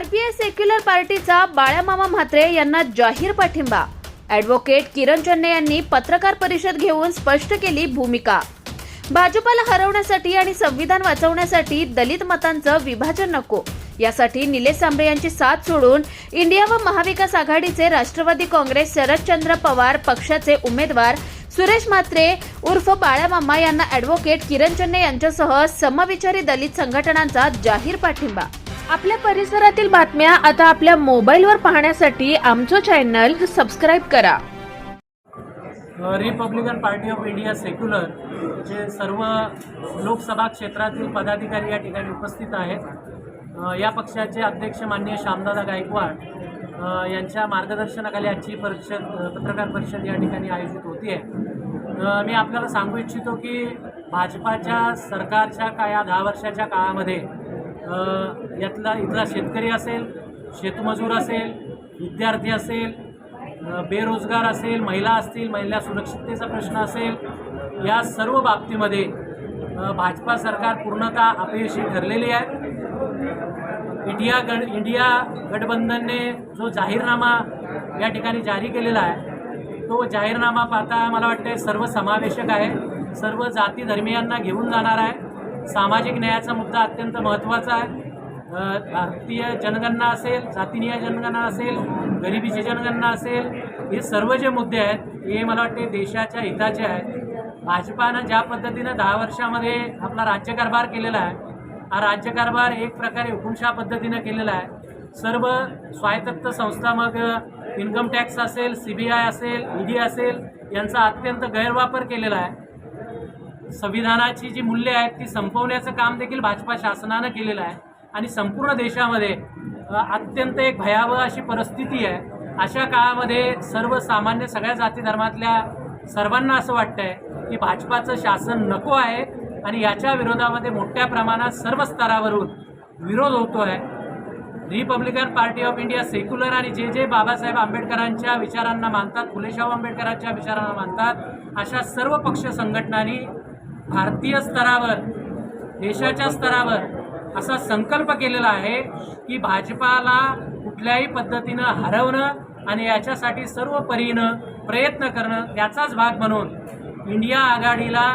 RPI secular पार्टीचा बाळामामा म्हात्रे यांना जाहीर पाठिंबा. ॲडव्होकेट किरण चन्ने यांनी पत्रकार परिषद घेऊन स्पष्ट केली भूमिका. भाजपाला हरवण्यासाठी आणि संविधान वाचवण्यासाठी दलित मतांचं विभाजन नको. यासाठी निलेश सांबळे यांची साथ सोडून इंडिया व महाविकास आघाडीचे राष्ट्रवादी काँग्रेस शरदचंद्र पवार पक्षाचे उमेदवार सुरेश म्हात्रे उर्फ बाळामामा यांना ॲडव्होकेट किरण चन्ने यांच्यासह समविचारी दलित संघटनांचा जाहीर पाठिंबा. आपल्या परिसरातील बातम्या आता आपल्या मोबाईलवर पाहण्यासाठी आमचं चॅनल सबस्क्राईब करा. Republican party of India secular जे सर्व लोकसभा क्षेत्रातील पदाधिकारी या ठिकाणी उपस्थित आहेत. या पक्षाचे अध्यक्ष माननीय श्यामदादा गायकवाड यांच्या मार्गदर्शनाखाली आजची परिषद पत्रकार परिषद या ठिकाणी आयोजित होती आहे मी आपल्याला सांगू इच्छितो की भाजपाच्या सरकारच्या का या दहा वर्षाच्या काळामध्ये यातला इथला शेतकरी असेल शेतमजूर असेल विद्यार्थी असेल बेरोजगार असेल महिला असतील महिला सुरक्षिततेचा प्रश्न असेल या सर्व बाबतीमध्ये भाजपा सरकार पूर्णतः अपयशी ठरलेली आहे. इंडिया गड इंडिया गठबंधनने जो जाहीरनामा या ठिकाणी जारी केलेला आहे तो जाहीरनामा पाहता मला वाटते सर्व समावेशक आहे. सर्व जाती धर्मियांना घेऊन जाणार आहे. सामाजिक न्यायाचा मुद्दा अत्यंत महत्त्वाचा आहे. भारतीय जनगणना असेल जातीनीय जनगणना असेल गरिबीची जनगणना असेल हे सर्व जे मुद्दे आहेत हे मला वाटते देशाच्या हिताचे आहेत. भाजपानं ज्या पद्धतीनं दहा वर्षामध्ये आपला राज्यकारभार केलेला आहे हा राज्यकारभार एक प्रकारे हुकुमशा पद्धतीनं केलेला आहे. सर्व स्वायत्त संस्था मग इन्कम टॅक्स असेल सी बी आय असेल ईडी असेल यांचा अत्यंत गैरवापर केलेला आहे. संविधानाची जी मूल्य आहेत ती संपवण्याचं काम देखील भाजपा शासनानं केलेलं आहे. आणि संपूर्ण देशामध्ये अत्यंत एक भयावह अशी परिस्थिती आहे. अशा काळामध्ये सर्वसामान्य सगळ्या जाती धर्मातल्या सर्वांना असं वाटतं आहे की भाजपाचं शासन नको आहे आणि याच्या विरोधामध्ये मोठ्या प्रमाणात सर्व स्तरावरून विरोध होतो आहे Republican party of India secular आणि जे जे बाबासाहेब आंबेडकरांच्या विचारांना मानतात फुलेशाहू आंबेडकरांच्या विचारांना मानतात अशा सर्व पक्ष संघटनांनी भारतीय स्तरावर देशाच्या स्तरावर असा संकल्प केलेला आहे की भाजपाला कुठल्याही पद्धतीनं हरवणं आणि याच्यासाठी सर्व परीनं प्रयत्न करणं त्याचाच भाग म्हणून इंडिया आघाडीला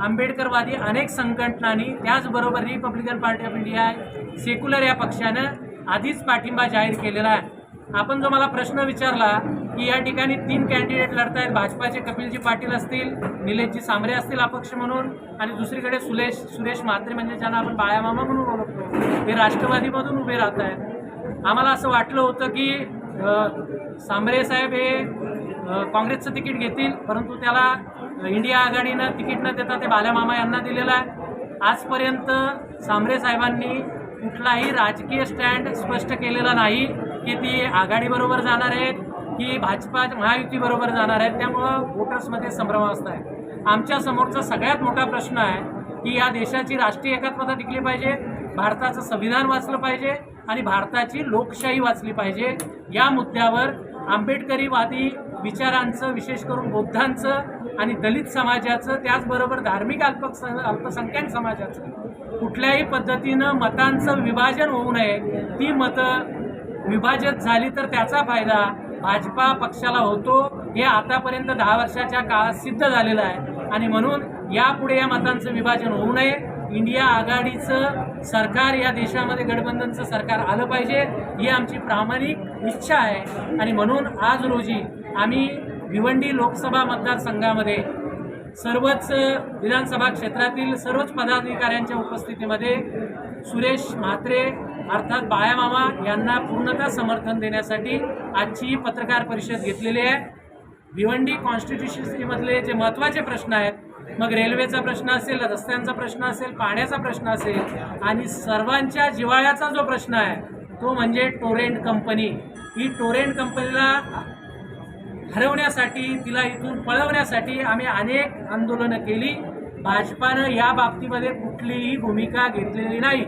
आंबेडकरवादी अनेक संघटनांनी त्याचबरोबर Republican party of India secular या पक्षानं आधीच पाठिंबा जाहीर केलेला आहे. आपण जो मला प्रश्न विचारला की या ठिकाणी तीन कॅन्डिडेट लढत आहेत भाजपाचे कपिलजी पाटील असतील निलेशजी सांबरे असतील अपक्ष म्हणून आणि दुसरीकडे सुलेश सुरेश म्हात्रे म्हणजे ज्यांना आपण बाळामामा म्हणून ओळखतो हे राष्ट्रवादीमधून उभे राहत आहेत आम्हाला असं वाटलं होतं की सांबरे साहेब हे काँग्रेसचं तिकीट घेतील परंतु त्याला इंडिया आघाडीनं तिकीट न देता ते बाल्यामामा यांना दिलेलं आहे. आजपर्यंत सांबरे साहेबांनी कुठलाही राजकीय स्टँड स्पष्ट केलेला नाही की ती आघाडीबरोबर जाणार आहेत की भाजपा महायुतीबरोबर जाणार आहेत त्यामुळं वोटर्समध्ये संभ्रमावस्था आहे. आमच्या समोरचा सगळ्यात मोठा प्रश्न आहे की या देशाची राष्ट्रीय एकात्मता टिकली पाहिजे भारताचं संविधान वाचलं पाहिजे आणि भारताची लोकशाही वाचली पाहिजे. या मुद्द्यावर आंबेडकरीवादी विचारांचं विशेष करून बौद्धांचं आणि दलित समाजाचं त्याचबरोबर धार्मिक अल्पस अल्पसंख्याक समाजाचं कुठल्याही पद्धतीनं मतांचं विभाजन होऊ नये. ती मतं विभाजित झाली तर त्याचा फायदा भाजपा पक्षाला होतो हे आतापर्यंत दहा वर्षाच्या काळात सिद्ध झालेलं आहे. आणि म्हणून यापुढे या मतांचं विभाजन होऊ नये. इंडिया आघाडीचं सरकार या देशामध्ये गठबंधनचं सरकार आलं पाहिजे ही आमची प्रामाणिक इच्छा आहे. आणि म्हणून आज रोजी आम्ही भिवंडी लोकसभा मतदारसंघामध्ये सर्वच विधानसभा क्षेत्रातील सर्वच पदाधिकाऱ्यांच्या उपस्थितीमध्ये सुरेश म्हात्रे अर्थात बायामामा यांना पूर्णतः समर्थन देण्यासाठी आजची ही पत्रकार परिषद घेतलेली आहे. भिवंडी कॉन्स्टिट्युशन्सीमधले जे महत्त्वाचे प्रश्न आहेत मग रेल्वेचा प्रश्न असेल रस्त्यांचा प्रश्न असेल पाण्याचा प्रश्न असेल आणि सर्वांच्या जिवाळ्याचा जो प्रश्न आहे तो म्हणजे टोरेंट कंपनी ही टोरेंट कंपनीला हरवण्यासाठी तिला इथून पळवण्यासाठी आम्ही अनेक आंदोलनं केली. भाजपानं या बाबतीमध्ये कुठलीही भूमिका घेतलेली नाही.